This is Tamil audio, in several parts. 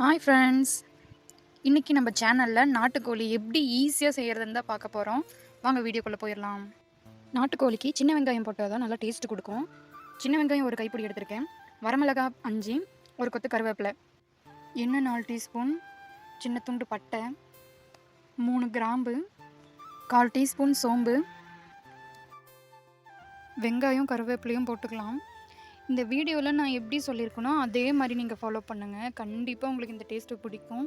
ஹாய் ஃப்ரெண்ட்ஸ் இன்றைக்கி நம்ம சேனலில் நாட்டுக்கோழி எப்படி ஈஸியாக செய்கிறதுன்னு தான் பார்க்க போகிறோம் வாங்க வீடியோக்குள்ளே போயிடலாம். நாட்டுக்கோழிக்கு சின்ன வெங்காயம் போட்டால் தான் நல்லா டேஸ்ட் கொடுக்கும். சின்ன வெங்காயம் ஒரு கைப்பிடி எடுத்திருக்கேன். வரமிளகா அஞ்சு ஒரு கொத்து கருவேப்பிலை எண்ணெய் நாலு டீஸ்பூன் சின்ன துண்டு பட்டை மூணு கிராம்பு கால் டீஸ்பூன் சோம்பு வெங்காயம் கருவேப்பிலையும் போட்டுக்கலாம். இந்த வீடியோவில் நான் எப்படி சொல்லியிருக்கேனோ அதே மாதிரி நீங்கள் ஃபாலோ பண்ணுங்கள் கண்டிப்பாக உங்களுக்கு இந்த டேஸ்ட்டு பிடிக்கும்.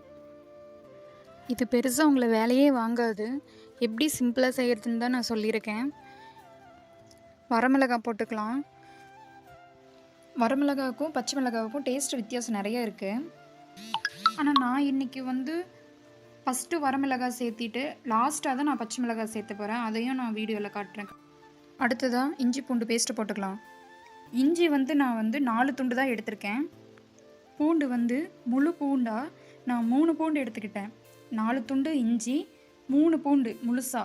இது பெருசாக உங்களை வேலையே வாங்காது. எப்படி சிம்பிளாக செய்கிறதுன்னு தான் நான் சொல்லியிருக்கேன். வரமிளகாய் போட்டுக்கலாம். வரமிளகாவுக்கும் பச்சை மிளகாவுக்கும் டேஸ்ட் வித்தியாசம் நிறைய இருக்குது ஆனால் நான் இன்றைக்கி வந்து ஃபஸ்ட்டு வரமிளகாய் சேர்த்திட்டு லாஸ்ட்டாக தான் நான் பச்சை மிளகாய் சேர்த்து போகிறேன் அதையும் நான் வீடியோவில் காட்டுறேன். அடுத்ததாக இஞ்சி பூண்டு பேஸ்ட்டு போட்டுக்கலாம். இஞ்சி வந்து நான் வந்து நாலு துண்டு தான் எடுத்திருக்கேன். பூண்டு வந்து முழு பூண்டாக நான் மூணு பூண்டு எடுத்துக்கிட்டேன். நாலு துண்டு இஞ்சி மூணு பூண்டு முழுசா.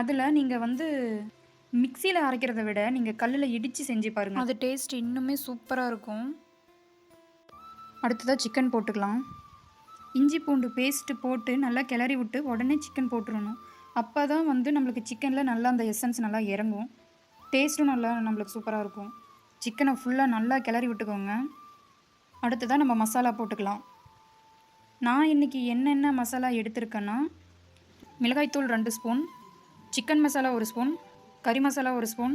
அதில் நீங்கள் வந்து மிக்சியில் அரைக்கிறத விட நீங்கள் கல்லில் இடித்து செஞ்சு பாருங்கள் அது டேஸ்ட் இன்னுமே சூப்பராக இருக்கும். அடுத்ததாக சிக்கன் போட்டுக்கலாம். இஞ்சி பூண்டு பேஸ்ட்டு போட்டு நல்லா கிளறி விட்டு உடனே சிக்கன் போட்டுறணும். அப்போ தான் வந்து நம்மளுக்கு சிக்கனில் நல்லா அந்த எசன்ஸ் நல்லா இறங்கும். டேஸ்ட்டும் நல்லா நம்மளுக்கு சூப்பராக இருக்கும். சிக்கனை ஃபுல்லாக நல்லா கிளறி விட்டுக்கோங்க. அடுத்ததாக நம்ம மசாலா போட்டுக்கலாம். நான் இன்றைக்கி என்னென்ன மசாலா எடுத்திருக்கேன்னா மிளகாய்த்தூள் ரெண்டு ஸ்பூன் சிக்கன் மசாலா ஒரு ஸ்பூன் கறி மசாலா ஒரு ஸ்பூன்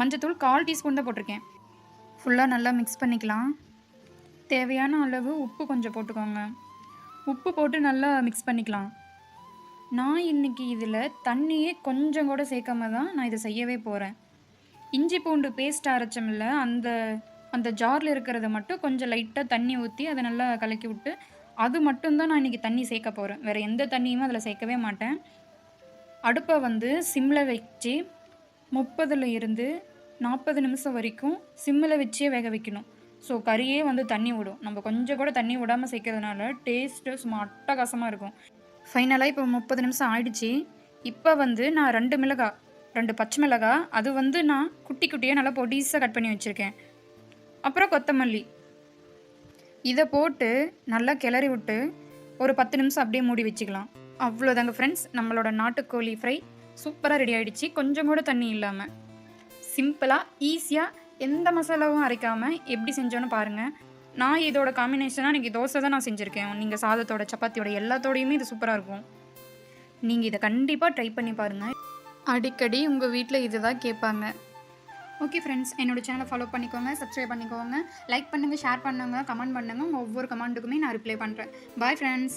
மஞ்சத்தூள் கால் டீஸ்பூன் தான் போட்டிருக்கேன். ஃபுல்லாக நல்லா மிக்ஸ் பண்ணிக்கலாம். தேவையான அளவு உப்பு கொஞ்சம் போட்டுக்கோங்க. உப்பு போட்டு நல்லா மிக்ஸ் பண்ணிக்கலாம். நான் இன்றைக்கி இதில் தண்ணியே கொஞ்சம் கூட சேர்க்காம தான் நான் இதை செய்யவே போகிறேன் இஞ்சி பூண்டு பேஸ்ட் அரைச்சோம்ல அந்த அந்த ஜாரில் இருக்கிறத மட்டும் கொஞ்சம் லைட்டாக தண்ணி ஊற்றி அதை நல்லா கலக்கி விட்டு அது மட்டும்தான் நான் இன்றைக்கி தண்ணி சேர்க்க போகிறேன் வேறு எந்த தண்ணியுமே அதில் சேர்க்கவே மாட்டேன். அடுப்பை வந்து சிம்மில் வச்சு முப்பதில் இருந்து நாற்பது நிமிஷம் வரைக்கும் சிம்மில் வச்சே வேக வைக்கணும். ஸோ கறியே வந்து தண்ணி விடும். நம்ம கொஞ்சம் கூட தண்ணி விடாமல் சேர்க்கறதுனால டேஸ்ட்டு சும்மா அட்டகாசமாக இருக்கும். ஃபைனலாக இப்போ முப்பது நிமிஷம் ஆயிடுச்சு. இப்போ வந்து நான் ரெண்டு மிளகாய் ரெண்டு பச்சை மிளகாய் அது வந்து நான் குட்டி குட்டியாக நல்லா பொடிசாக கட் பண்ணி வச்சுருக்கேன். அப்புறம் கொத்தமல்லி. இதை போட்டு நல்லா கிளறி விட்டு ஒரு பத்து நிமிஷம் அப்படியே மூடி வச்சுக்கலாம். அவ்வளோதாங்க ஃப்ரெண்ட்ஸ் நம்மளோட நாட்டுக்கோழி ஃப்ரை சூப்பராக ரெடி ஆகிடுச்சு கொஞ்சம் கூட தண்ணி இல்லாமல் சிம்பிளாக ஈஸியாக எந்த மசாலாவும் அரைக்காமல் எப்படி செஞ்சோன்னு பாருங்கள் நான் இதோட காம்பினேஷனாக இன்றைக்கி தோசை தான் நான் செஞ்சுருக்கேன். நீங்கள் சாதத்தோட சப்பாத்தியோட எல்லாத்தோடையுமே இது சூப்பராக இருக்கும். நீங்கள் இதை கண்டிப்பாக ட்ரை பண்ணி பாருங்கள் அடிக்கடி உங்கள் வீட்டில் இது தான் கேட்பாங்க. ஓகே ஃப்ரெண்ட்ஸ் என்னோட சேனலை ஃபாலோ பண்ணிக்கோங்க சப்ஸ்கிரைப் பண்ணிக்கோங்க லைக் பண்ணுங்கள் ஷேர் பண்ணுங்கள் கமெண்ட் பண்ணுங்கள் உங்கள் ஒவ்வொரு கமெண்ட்டுக்குமே நான் ரிப்ளை பண்ணுறேன் பாய் ஃப்ரெண்ட்ஸ்